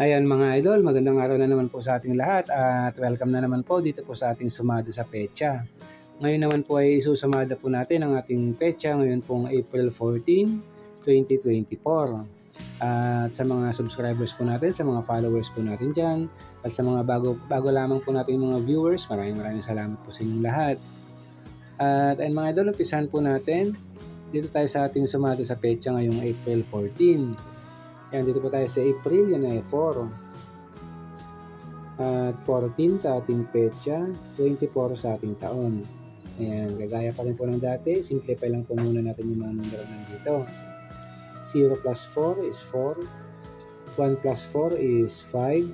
Ayan mga idol, magandang araw na naman po sa ating lahat at welcome na naman po dito po sa ating sumada sa pecha. Ngayon naman po ay susumada po natin ang ating pecha ngayon pong April 14, 2024. At sa mga subscribers po natin, sa mga followers po natin dyan, at sa mga bago, bago lamang po natin mga viewers, maraming maraming salamat po sa inyong lahat. At ayun mga idol, umpisahan po natin dito tayo sa ating sumada sa pecha ngayong April 14. Yan, dito po tayo sa April, yan ay 4. At 14 sa ating petsa, 24 sa ating taon. Ayan, gagaya pa rin po ng dati, simplify lang po muna natin yung mga numero nandito. 0 plus 4 is 4, 1 plus 4 is 5,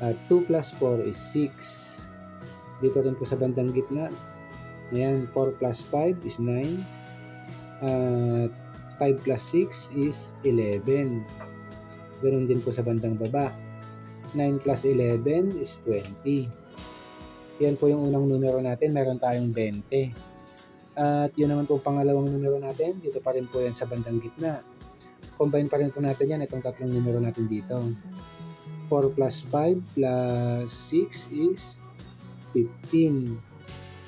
at 2 plus 4 is 6. Dito rin po sa bandang gitna, ayan, 4 plus 5 is 9, at 5 plus 6 is 11. Ganun din po sa bandang baba. 9 plus 11 is 20. Yan po yung unang numero natin. Meron tayong 20. At yun naman po pangalawang numero natin. Dito pa rin po yan sa bandang gitna. Combine pa rin po natin yan. Itong tatlong numero natin dito. 4 plus 5 plus 6 is 15.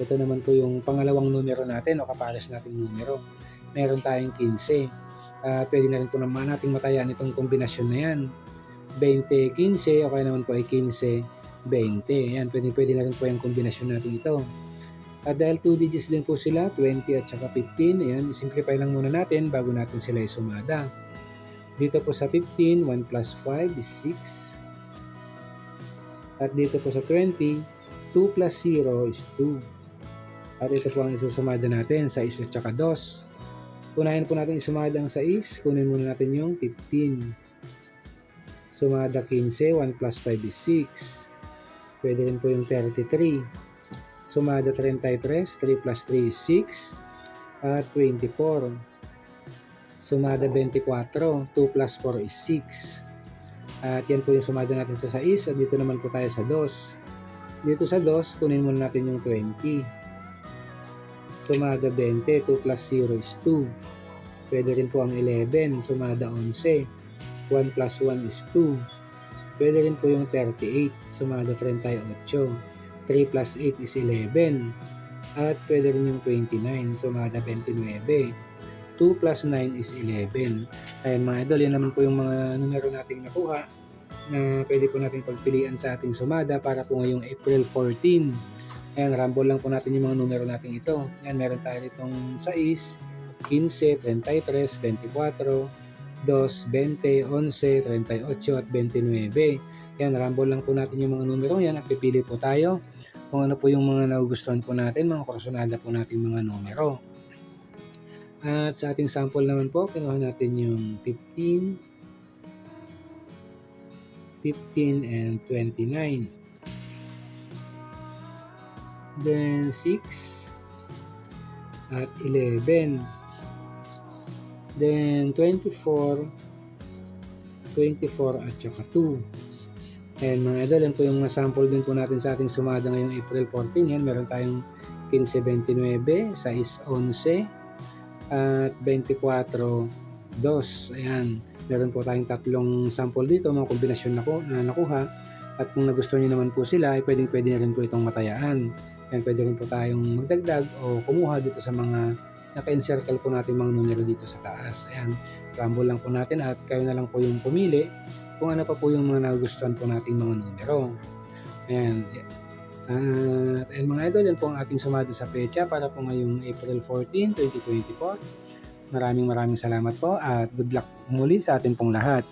Ito naman po yung pangalawang numero natin o kapares nating numero. Meron tayong 15 uh, pwede na rin po naman nating matayan itong kombinasyon na yan. 20, 15, okay naman po ay 15, 20. Yan, pwede, pwede na rin po yung kombinasyon natin ito. At dahil 2 digits din po sila, 20 at saka 15, ayan, simplify lang muna natin bago natin sila isumada. Dito po sa 15, 1 plus 5 is 6. At dito po sa 20, 2 plus 0 is 2. At ito po ang isusumada natin sa 1 at saka 2. Unahin po natin isumada ang 6. Kunin muna natin yung 15. Sumada 15. 1 plus 5 is 6. Pwede rin po yung 33. Sumada 33. 3 plus 3 is 6. At 24. Sumada 24. 2 plus 4 is 6. At yan po yung sumada natin sa 6. At dito naman po tayo sa 2. Dito sa 2, kunin muna natin yung 20 sumada 20, 2 plus 0 is 2. Pwede rin po ang 11, sumada 11, 1 plus 1 is 2. Pwede rin po yung 38, sumada 38, 3 plus 8 is 11. At pwede rin yung 29, sumada 29. 2 plus 9 is 11. Ayan mga idol, yan naman po yung mga numero nating nakuha na pwede po natin pagpilian sa ating sumada para po ngayong April 14 Ayan, rumble lang po natin yung mga numero natin ito. Ayan, meron tayo itong 6, 15, 33, 24, 2, 20, 11, 38 at 29. Ayan, rumble lang po natin yung mga numero yan at pipili po tayo kung ano po yung mga nagugustuhan po natin, mga kursunada po natin mga numero. At sa ating sample naman po, kinuha natin yung 15, 15 and 29 then 6 at 11 then 24 24 at saka 2 and mga idol yan po yung mga sample din po natin sa ating sumada ngayong April 14 yan meron tayong 15.29 6 11 at 24 2 ayan meron po tayong tatlong sample dito mga kombinasyon na, ko, na nakuha. At kung nagustuhan nyo naman po sila ay pwedeng pwede na rin po itong matayaan yan, pwede rin po tayong magdagdag o kumuha dito sa mga naka-encircle po natin mga numero dito sa taas. Ayan, rumble lang po natin at kayo na lang po yung pumili kung ano pa po yung mga nagustuhan po nating mga numero. Ayan. At uh, mga idol, yan po ang ating sumada sa pecha para po ngayong April 14, 2024. Maraming maraming salamat po at good luck muli sa ating pong lahat.